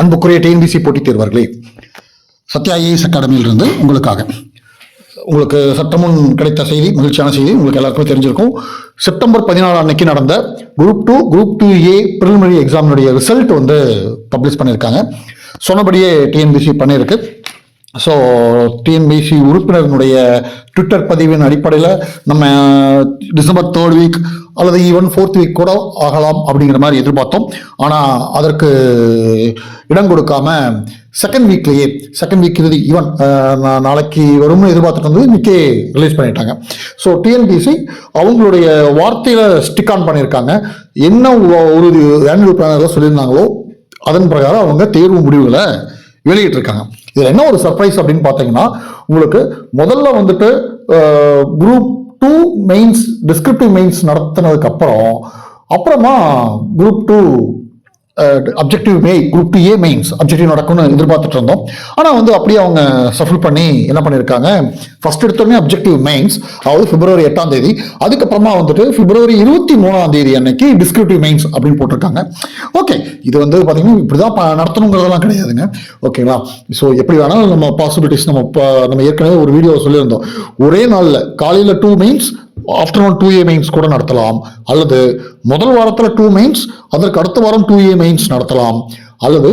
அன்புக்குரிய டிஎன்பிசி போட்டித் தேர்வர்களே சத்யா ஐஏஎஸ் அகாடமியிலிருந்து உங்களுக்காக. உங்களுக்கு சட்டமும் கிடைத்த செய்தி மகிழ்ச்சியான செய்தி உங்களுக்கு எல்லாருக்குமே தெரிஞ்சிருக்கும். செப்டம்பர் பதினாலு அன்னைக்கு நடந்த group two group two A preliminary எக்ஸாமினுடைய result வந்து பப்ளிஷ் பண்ணியிருக்காங்க. சொன்னபடியே டிஎன்பிசி பண்ணியிருக்கு. ஸோ டிஎன்பிசி உறுப்பினர்களுடைய ட்விட்டர் பதிவின் அடிப்படையில் நம்ம டிசம்பர் தேர்ட் வீக் அல்லது ஈவன் ஃபோர்த் வீக் கூட ஆகலாம் அப்படிங்கிற மாதிரி எதிர்பார்த்தோம். ஆனால் அதற்கு இடம் கொடுக்காம செகண்ட் வீக்லேயே செகண்ட் வீக் இறுதி ஈவன் நாளைக்கு வரும்னு எதிர்பார்த்துட்டு வந்து இன்னைக்கே ரிலீஸ் பண்ணிட்டாங்க. ஸோ டிஎன்பிசி அவங்களுடைய வார்த்தையில் ஸ்டிக் ஆன் பண்ணியிருக்காங்க. என்ன ஒரு ஆனுவல் பிளானரில் சொல்லியிருந்தாங்களோ அதன் பிரகாரம் அவங்க தேர்வு முடிவுகளை வெளியிட்டிருக்காங்க. இதில் என்ன ஒரு சர்ப்ரைஸ் அப்படின்னு பார்த்தீங்கன்னா உங்களுக்கு முதல்ல வந்துட்டு group two mains descriptive mains நடத்தினதுக்கு அப்புறம் அப்புறமா குரூப் டூ அப்ஜெக்டிவ் மெய் group two A mains objective நடக்கும்னு எதிர்பார்த்துட்டு இருந்தோம். ஆனால் வந்து அப்படியே அவங்க சஃபில் பண்ணி என்ன பண்ணியிருக்காங்க ஃபர்ஸ்ட் எடுத்தோடனே அப்ஜெக்டிவ் மெயின்ஸ் அதாவது பிப்ரவரி எட்டாம் தேதி அதுக்கப்புறமா வந்துட்டு பிப்ரவரி இருபத்தி மூணாம் தேதி அன்னைக்கு டிஸ்கிரிப்டிவ் மெயின்ஸ் அப்படின்னு போட்டிருக்காங்க. ஓகே இது வந்து பார்த்தீங்கன்னா இப்படி தான் ப- நடத்தணுங்கிறதெல்லாம் கிடையாதுங்க. ஓகேங்களா ஸோ எப்படி வேணாலும் நம்ம பாசிபிலிட்டிஸ் நம்ம நம்ம ஏற்கனவே ஒரு வீடியோ சொல்லியிருந்தோம். ஒரே நாளில் காலையில் two mains afternoon two A mains கூட நடத்தலாம். அல்லது முதல் வாரத்தில் டூ மெயின்ஸ் அதற்கு அடுத்த வாரம் டூ ஏ மெயின்ஸ் நடத்தலாம். அல்லது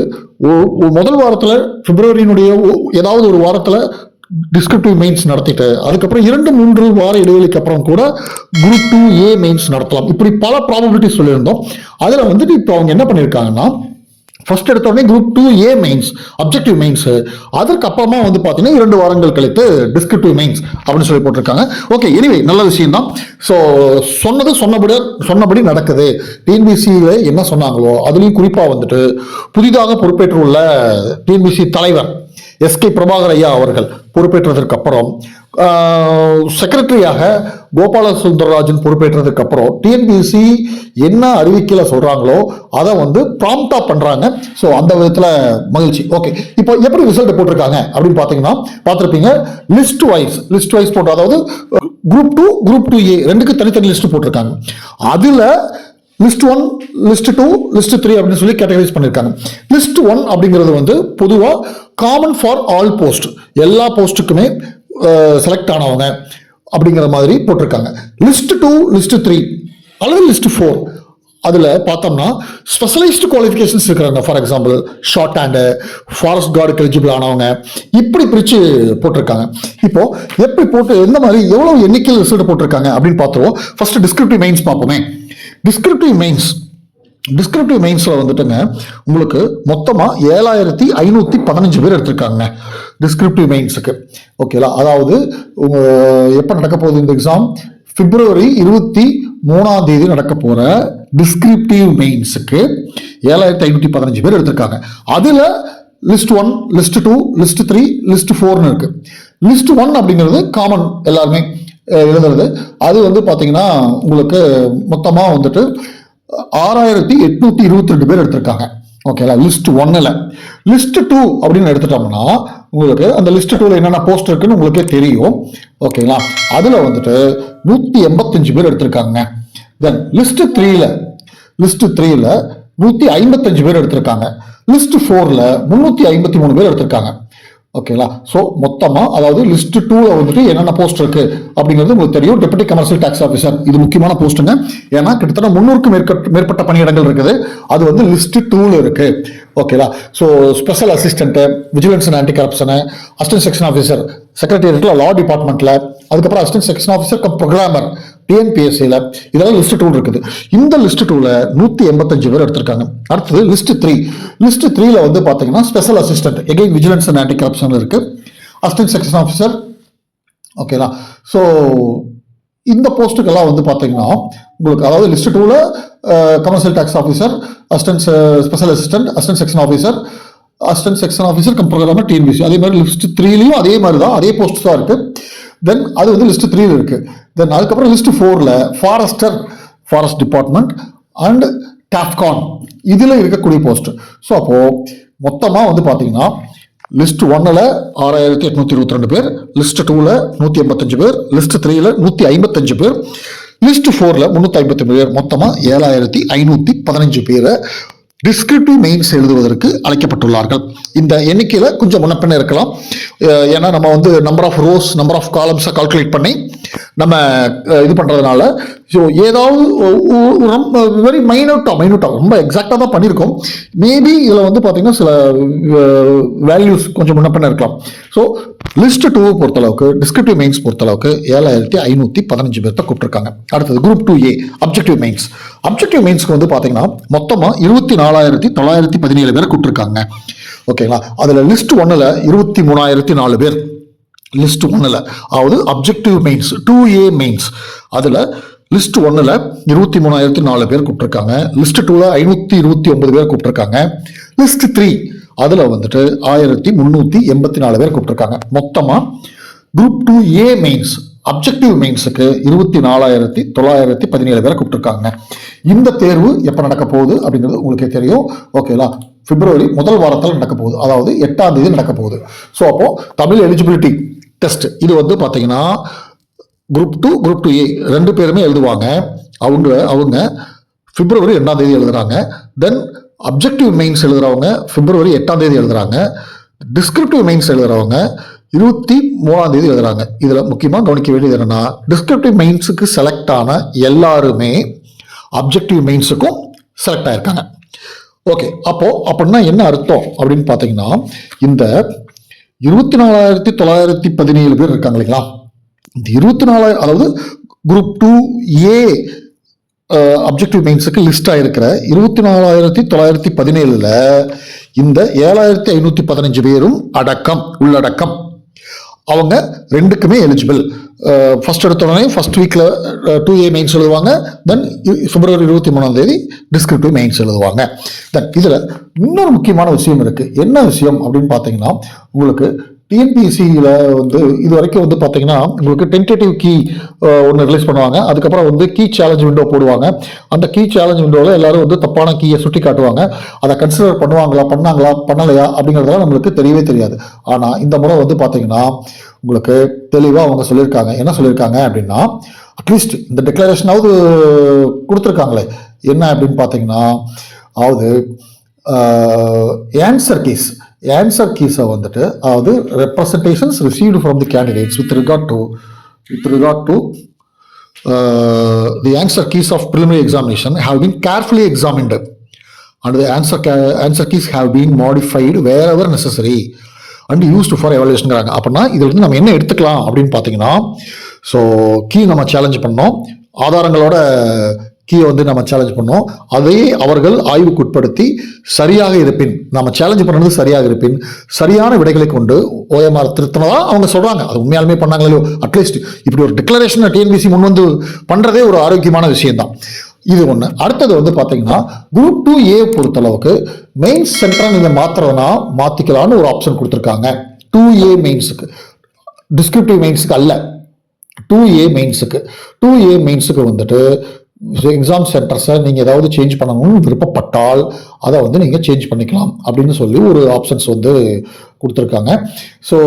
முதல் வாரத்தில் பிப்ரவரியினுடைய ஏதாவது ஒரு வாரத்தில் டிஸ்கிரிப்டிவ் மெயின்ஸ் நடத்திட்டு அதுக்கப்புறம் இரண்டு மூன்று வார இடைவெளிக்கு அப்புறம் கூட குரூப் டூ ஏ மெயின்ஸ் நடத்தலாம். இப்படி பல ப்ராபபிலிட்டி சொல்லியிருந்தோம். அதில் வந்துட்டு இப்போ அவங்க என்ன பண்ணியிருக்காங்கன்னா ஃபர்ஸ்ட் எடுத்தோடனே group two A mains objective mains அதற்கு அப்புறமா வந்து பார்த்தீங்கன்னா இரண்டு வாரங்கள் கழித்து டிஸ்கிரிப்டிவ் மெயின்ஸ் அப்படின்னு சொல்லி போட்டிருக்காங்க. ஓகே எனிவே நல்ல விஷயம் தான் ஸோ சொன்னது சொன்னபடி சொன்னபடி நடக்குது. டிஎன்பிசியில் என்ன சொன்னாங்களோ அதுலேயும் குறிப்பாக வந்துட்டு புதிதாக பொறுப்பேற்றுள்ள டிஎன்பிசி தலைவர் எஸ்கே பிரபாகர் ஐயா அவர்கள் பொறுப்பேற்றதற்கு அப்புறம் செக்ரட்டரியாக கோபால சுந்தரராஜன் பொறுப்பேற்றதுக்கு அப்புறம் டிஎன்பிசி என்ன அறிவிக்கையில் சொல்கிறாங்களோ அதை வந்து ப்ராம்ட்டாக பண்ணுறாங்க ஸோ அந்த விதத்தில் மகிழ்ச்சி. ஓகே இப்போ எப்படி ரிசல்ட் போட்டிருக்காங்க அப்படின்னு பார்த்தீங்கன்னா பார்த்துருப்பீங்க லிஸ்ட் வைஸ் லிஸ்ட் வைஸ் போட்டு அதாவது group two group two A ரெண்டுக்கு தனித்தனி லிஸ்ட் போட்டிருக்காங்க. அதில் list one list two list three அப்படின்னு சொல்லி கேட்டகரைஸ் பண்ணியிருக்காங்க லிஸ்ட் ஒன் அப்படிங்கிறது வந்து பொதுவாக காமன் ஃபார் ஆல் போஸ்ட் எல்லா போஸ்ட்டுக்குமே செலக்ட் ஆனவங்க அப்படிங்கிற மாதிரி போட்டிருக்காங்க. லிஸ்ட் டூ லிஸ்ட் த்ரீ அல்லது லிஸ்ட் ஃபோர் அதில் பார்த்தோம்னா ஸ்பெஷலைஸ்டு குவாலிஃபிகேஷன்ஸ் இருக்கிறாங்க. For example short hand forest கார்டுக்கு எலிஜிபிள் ஆனவங்க. இப்படி பிரித்து போட்டிருக்காங்க. இப்போது எப்படி போட்டு எந்த மாதிரி எவ்வளோ எண்ணிக்கையில் ரிசல்ட் போட்டிருக்காங்க அப்படின்னு பார்த்துருவோம். ஃபஸ்ட்டு டிஸ்கிரிப்டிவ் மெயின்ஸ் பார்ப்போமே. டிஸ்கிரிப்டிவ் மெயின்ஸ் டிஸ்கிரிப்டிவ் மெயின்ஸில் வந்துட்டுங்க உங்களுக்கு மொத்தமாக ஏழாயிரத்தி ஐநூற்றி பதினஞ்சு பேர் எடுத்திருக்காங்க டிஸ்கிரிப்டிவ் மெயின்ஸுக்கு ஓகேலா அதாவது உங்கள் எப்போ நடக்க போகுது இந்த எக்ஸாம் பிப்ரவரி இருபத்தி மூணாம் தேதி நடக்க போகிற டிஸ்கிரிப்டிவ் மெயின்ஸுக்கு ஏழாயிரத்தி ஐநூற்றி பதினஞ்சு பேர் எடுத்திருக்காங்க. அதில் list one list two list three list ஃபோர்னு இருக்கு. லிஸ்ட் ஒன் அப்படிங்கிறது காமன் எல்லாருமே எழுதுறது. அது வந்து பார்த்தீங்கன்னா உங்களுக்கு மொத்தமாக வந்துட்டு ஆறாயிரத்தி எட்நூத்தி இருபத்தி ரெண்டு பேர் எடுத்திருக்காங்க. ஓகேங்களா லிஸ்ட் ஒன்னில் லிஸ்ட் டூ அப்படின்னு எடுத்துட்டோம்னா உங்களுக்கு அந்த லிஸ்ட் டூவில் என்னென்ன போஸ்ட் இருக்குன்னு உங்களுக்கே தெரியும். ஓகேங்களா அதில் வந்துட்டு நூற்றி எண்பத்தஞ்சு பேர் எடுத்திருக்காங்க. தென் லிஸ்ட் த்ரீல லிஸ்ட் த்ரீல நூற்றி ஐம்பத்தஞ்சு பேர் எடுத்திருக்காங்க. லிஸ்ட் ஃபோரில் முந்நூற்றி ஐம்பத்தி மூணு பேர் எடுத்திருக்காங்க. ஓகேங்களா? ஸோ மொத்தமாக அதாவது லிஸ்ட் டூவில் வந்துட்டு என்னென்ன போஸ்ட் இருக்குது அப்படிங்கிறது உங்களுக்கு தெரியும். டெபுட்டி கமர்ஷியல் டாக்ஸ் ஆஃபீஸர் இது முக்கியமான போஸ்ட்டுங்க ஏன்னா கிட்டத்தட்ட முந்நூறுக்கும் மேற்பட்ட மேற்பட்ட பணியிடங்கள் இருக்குது. அது வந்து லிஸ்ட் டூவில் இருக்குது ஓகேங்களா? So special assistant vigilance and anti corruption assistant section officer செக்ரட்டரியேட்டில் law டிபார்ட்மெண்ட்டில் அதுக்கப்புறம் assistant section officer cum programmer டிஎன்பிஎஸ்சியில் இதெல்லாம் லிஸ்ட் டூல் இருக்குது. இந்த லிஸ்ட் டூவில் நூற்றி எண்பத்தஞ்சு பேர் எடுத்திருக்காங்க. அடுத்தது லிஸ்ட் த்ரீ லிஸ்ட் த்ரீல வந்து பார்த்தீங்கன்னா special assistant again vigilance and anti corruption இருக்கு அசிஸ்டன்ட் செக்ஷன் ஆஃபீஸர் ஓகேங்களா ஸோ இந்த போஸ்ட்டுக்கெல்லாம் வந்து பார்த்தீங்கன்னா உங்களுக்கு அதாவது லிஸ்ட் டூவில் commercial tax officer assistant special assistant assistant section officer assistant section officer cum programmer TNPSC அதே மாதிரி லிஸ்ட் த்ரீலையும் அதே மாதிரி தான் அதே போஸ்ட் தான் இருக்குது தென் அது வந்து லிஸ்ட் த்ரீல இருக்கு. தென் அதுக்கப்புறம் லிஸ்ட் ஃபோரில் forester forest department and TAFCORN இதில் இருக்கக்கூடிய போஸ்ட் ஸோ அப்போது மொத்தமாக வந்து பார்த்தீங்கன்னா லிஸ்ட் ஒன்னில் ஆறாயிரத்தி எட்நூத்தி இருபத்தி ரெண்டு பேர் லிஸ்ட் டூவில் நூற்றி எண்பத்தஞ்சு பேர் லிஸ்ட் த்ரீல நூற்றி ஐம்பத்தஞ்சு பேர் லிஸ்ட் ஃபோரில் முந்நூற்றி ஐம்பத்தி பேர். மொத்தமாக ஏழாயிரத்தி ஐநூற்றி பதினஞ்சு பேரை டிஸ்கிரிப்டிவ் மெயின்ஸ் எழுதுவதற்கு அழைக்கப்பட்டுள்ளார்கள். இந்த எண்ணிக்கையில் கொஞ்சம் முன்னப்பின்ன இருக்கலாம். ஏன்னா நம்ம வந்து number of rows number of காலம்ஸை calculate பண்ணி நம்ம இது பண்ணுறதுனால ஸோ ஏதாவது வெரி மைனூட்டாக மைனூட்டாக ரொம்ப எக்ஸாக்டாக தான் பண்ணியிருக்கோம் மேபி இதில் வந்து பார்த்திங்கன்னா சில வேல்யூஸ் கொஞ்சம் முன்னப்பின்ன இருக்கலாம். ஸோ லிஸ்ட் டூவை பொறுத்தளவுக்கு டிஸ்கிரிப்டிவ் மெயின்ஸ் பொறுத்தளவுக்கு ஏழாயிரத்தி ஐநூற்றி பதினஞ்சு பேர்த்த கூப்பிட்டுருக்காங்க. அடுத்தது group two A objective mains objective மெயின்ஸ்க்கு வந்து பார்த்தீங்கன்னா மொத்தமாக இருபத்தி நாலாயிரத்தி தொள்ளாயிரத்தி பதினேழு பேர் கூப்பிட்டுருக்காங்க. ஓகேங்களா அதில் லிஸ்ட் ஒன்றில் இருபத்தி மூணாயிரத்தி நாலு பேர். லிஸ்ட் ஒன்றில் அதாவது objective mains two A mains அதில் லிஸ்ட் ஒன்றில் இருபத்தி மூணாயிரத்தி நாலு பேர் கூப்பிட்டுருக்காங்க. லிஸ்ட் டூவில் ஐநூற்றி இருபத்தி ஒன்பது பேர் கூப்பிட்டுருக்காங்க. லிஸ்ட் த்ரீ அதில் வந்துட்டு ஆயிரத்தி முந்நூற்றி எண்பத்தி நாலு பேர் கூப்பிட்டுருக்காங்க. மொத்தமாக group two A mains objective மெயின்ஸுக்கு இருபத்தி நாலாயிரத்தி தொள்ளாயிரத்தி பதினேழு பேரை கூப்பிட்டுருக்காங்க. இந்த தேர்வு எப்போ நடக்க போகுது அப்படிங்கிறது உங்களுக்கே தெரியும். ஓகேலா பிப்ரவரி முதல் வாரத்தில் நடக்க போகுது. அதாவது எட்டாம் தேதி நடக்க போகுது. ஸோ அப்போது தமிழ் எலிஜிபிலிட்டி டெஸ்ட் இது வந்து பார்த்தீங்கன்னா group two group two A ரெண்டு பேருமே எழுதுவாங்க. அவங்க அவங்க பிப்ரவரி ரெண்டாம் தேதி எழுதுறாங்க. தென் அப்ஜெக்டிவ் மெயின்ஸ் எழுதுறவங்க பிப்ரவரி எட்டாம் தேதி எழுதுறாங்க. டிஸ்கிரிப்டிவ் மெயின்ஸ் எழுதுறவங்க இருபத்தி மூணாம் தேதி எழுதுறாங்க. இதில் முக்கியமாக கவனிக்க வேண்டியது என்னென்னா டிஸ்கிரிப்டிவ் மெயின்ஸுக்கு செலக்ட் ஆன எல்லாருமே அப்ஜெக்டிவ் மெயின்ஸுக்கும் செலக்ட் ஆயிருக்காங்க. ஓகே அப்போது அப்படின்னா என்ன அர்த்தம் அப்படின்னு பார்த்தீங்கன்னா இந்த இருபத்தி நாலாயிரத்தி தொள்ளாயிரத்தி பதினேழு பேர் இருக்காங்க இல்லைங்களா? இந்த இருபத்தி நாலாயிரம் அதாவது குரூப் டூ ஏ அப்ஜெக்டிவ் மெயின்ஸுக்கு லிஸ்ட் ஆகிருக்கிற இருபத்தி நாலாயிரத்தி தொள்ளாயிரத்தி பதினேழில் இந்த ஏழாயிரத்தி ஐநூற்றி பதினஞ்சு பேரும் அடக்கம் உள்ளடக்கம். அவங்க ரெண்டுக்குமே எலிஜிபிள் ஃபர்ஸ்ட் எடுத்த உடனே ஃபர்ஸ்ட் வீக்கில் டூ ஏ மெயின்ஸ் எழுதுவாங்க. தென் பிப்ரவரி இருபத்தி மூணாம் தேதி டிஸ்கிரிப்டிவ் மெயின்ஸ் எழுதுவாங்க. தென் இதில் இன்னொரு முக்கியமான விஷயம் இருக்குது என்ன விஷயம் அப்படின்னு பார்த்தீங்கன்னா உங்களுக்கு டிஎன்பிஎஸ்சியில் வந்து இது வரைக்கும் வந்து பார்த்தீங்கன்னா உங்களுக்கு டென்டேட்டிவ் கீ ஒன்று ரிலீஸ் பண்ணுவாங்க. அதுக்கப்புறம் வந்து கீ சேலஞ்ச் விண்டோ போடுவாங்க. அந்த கீ சேலஞ்ச் விண்டோவில் எல்லாரும் வந்து தப்பான கீயை சுட்டி காட்டுவாங்க. அதை கன்சிடர் பண்ணுவாங்களா பண்ணாங்களா பண்ணலையா அப்படிங்கிறதெல்லாம் நம்மளுக்கு தெரியவே தெரியாது. ஆனால் இந்த முறை வந்து பார்த்தீங்கன்னா உங்களுக்கு தெளிவாக அவங்க சொல்லியிருக்காங்க. என்ன சொல்லியிருக்காங்க அப்படின்னா அட்லீஸ்ட் இந்த டிக்ளரேஷனாவது கொடுத்துருக்காங்களே. என்ன அப்படின்னு பார்த்தீங்கன்னா அதாவது ஆன்சர் கீஸ் ஆன்சர் கீஸை வந்துட்டு அதாவது representations received from the candidates with regard to with regard to the answer keys of preliminary examination have been carefully examined and the answer answer keys have been modified wherever necessary and used for எவல்யூஷனுங்கிறாங்க அப்படின்னா இதில் வந்து நம்ம என்ன எடுத்துக்கலாம் அப்படின்னு பார்த்தீங்கன்னா so key நம்ம challenge பண்ணோம். ஆதாரங்களோட கீயை வந்து நம்ம சேலஞ்ச் பண்ணோம். அதையே அவர்கள் ஆய்வுக்கு உட்படுத்தி சரியாக இருப்பின் நம்ம சேலஞ்ச் பண்ணுறது சரியாக இருப்பின் சரியான விடைகளை கொண்டு ஓஎம்ஆர் திருத்தினதா அவங்க சொல்கிறாங்க அது உண்மையாலுமே பண்ணாங்களோ அட்லீஸ்ட் இப்படி ஒரு டிக்ளரேஷன் டிஎன்பிசி முன் வந்து பண்ணுறதே ஒரு ஆரோக்கியமான விஷயம்தான். இது ஒன்று அடுத்தது வந்து பார்த்தீங்கன்னா குரூப் டூ ஏ பொறுத்தளவுக்கு மெயின்ஸ் சென்டரை நீங்கள் மாற்றுறதுனா மாற்றிக்கலாம்னு ஒரு ஆப்ஷன் கொடுத்துருக்காங்க. டூ ஏ மெயின்ஸுக்கு டிஸ்கிரிப்டிவ் மெயின்ஸுக்கு அல்ல. டூ ஏ மெயின்ஸுக்கு டூ ஏ மெயின்ஸுக்கு வந்துட்டு எக்ஸாம் சென்டர்ஸை நீங்கள் ஏதாவது சேஞ்ச் பண்ணணும்னு விருப்பப்பட்டால் அதை வந்து நீங்கள் சேஞ்ச் பண்ணிக்கலாம் அப்படின்னு சொல்லி ஒரு ஆப்ஷன்ஸ் வந்து கொடுத்துருக்காங்க. ஸோ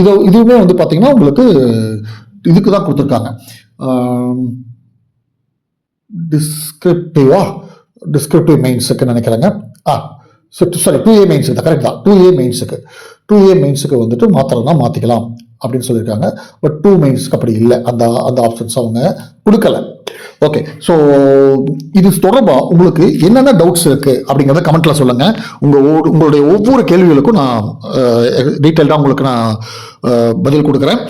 இது இதுவுமே வந்து பார்த்தீங்கன்னா உங்களுக்கு இதுக்கு தான் கொடுத்துருக்காங்க. டிஸ்கிரிப்டிவா டிஸ்கிரிப்டிவ் மெயின்ஸுக்கு நினைக்கிறேங்க? ஆ சாரி டூ ஏ மெயின்ஸுக்கு தான். கரெக்ட் தான் டூ ஏ மெயின்ஸுக்கு டூ ஏ மெயின்ஸுக்கு வந்துட்டு மாத்திரம்னா மாற்றிக்கலாம் அப்படின்னு சொல்லியிருக்காங்க. பட் டூ மெயின்ஸ்க்கு அப்படி இல்லை. அந்த அந்த ஆப்ஷன்ஸ் அவங்க கொடுக்கல. ஓகே ஸோ இது தொடர்பாக உங்களுக்கு என்னென்ன டவுட்ஸ் இருக்குது அப்படிங்கிறத கமெண்ட்டில் சொல்லுங்கள் உங்கள் உங்களுடைய ஒவ்வொரு கேள்விகளுக்கும் நான் டீட்டெயில்டாக உங்களுக்கு நான் பதில் கொடுக்குறேன்.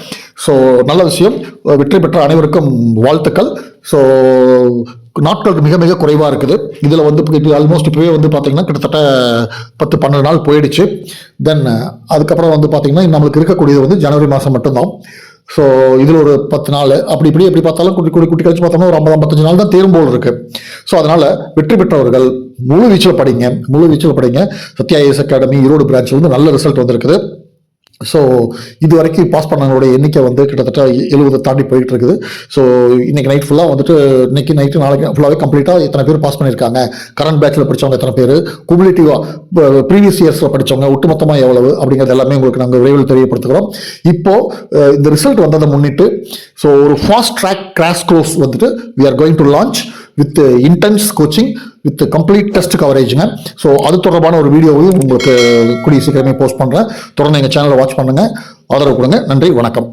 ஸோ நல்ல விஷயம். வெற்றி பெற்ற அனைவருக்கும் வாழ்த்துக்கள். ஸோ நாட்கள் மிக மிக குறைவாக இருக்குது. இதில் வந்து ஆல்மோஸ்ட் இப்போவே வந்து பார்த்தீங்கன்னா கிட்டத்தட்ட பத்து பன்னெண்டு நாள் போயிடுச்சு. தென் அதுக்கப்புறம் வந்து பார்த்தீங்கன்னா நம்மளுக்கு இருக்கக்கூடியது வந்து ஜனவரி மாதம் மட்டும்தான். ஸோ இதில் ஒரு பத்து நாள். அப்படி இப்படி எப்படி பார்த்தாலும் குட்டி குட்டி குட்டி கழிச்சு பார்த்தோம்னா ஒரு ஐம்பது ஐம்பத்தஞ்சு நாள் தான் தேரும் போல் ஸோ அதனால் வெற்றி பெற்றவர்கள் முழு வீச்சில் படிங்க. முழு வீச்சில் படிங்க. Sathya IAS academy Erode branch வந்து நல்ல ரிசல்ட் வந்திருக்குது. ஸோ இது வரைக்கும் பாஸ் பண்ணவங்களோட எண்ணிக்கை வந்து கிட்டத்தட்ட எழுபதை தாண்டி போயிட்டு இருக்குது. ஸோ இன்னைக்கு நைட் ஃபுல்லாக வந்துட்டு இன்னைக்கு நைட்டு நாளைக்கு ஃபுல்லாகவே கம்ப்ளீட்டாக எத்தனை பேர் பாஸ் பண்ணியிருக்காங்க? கரண்ட் பேட்சில் படிச்சவங்க எத்தனை பேர்? குமுலேட்டிவாக ப்ரீவியஸ் இயர்ஸில் படிச்சவங்க ஒட்டுமொத்தமாக எவ்வளவு? அப்படிங்கிறது எல்லாமே உங்களுக்கு நாங்கள் விரைவில் தெரியப்படுத்துகிறோம். இப்போது இந்த ரிசல்ட் வந்ததை முன்னிட்டு ஸோ ஒரு ஃபாஸ்ட் ட்ராக் கிராஷ் கோர்ஸ் வந்துட்டு we are going to launch with intense coaching with complete test கவரேஜுங்க so அது தொடர்பான ஒரு வீடியோவையும் உங்களுக்கு கூடிய சீக்கிரமே போஸ்ட் பண்ணுறேன் தொடர்ந்து எங்கள் சேனலை வாட்ச் பண்ணுங்கள் ஆதரவு கொடுங்க. நன்றி. வணக்கம்.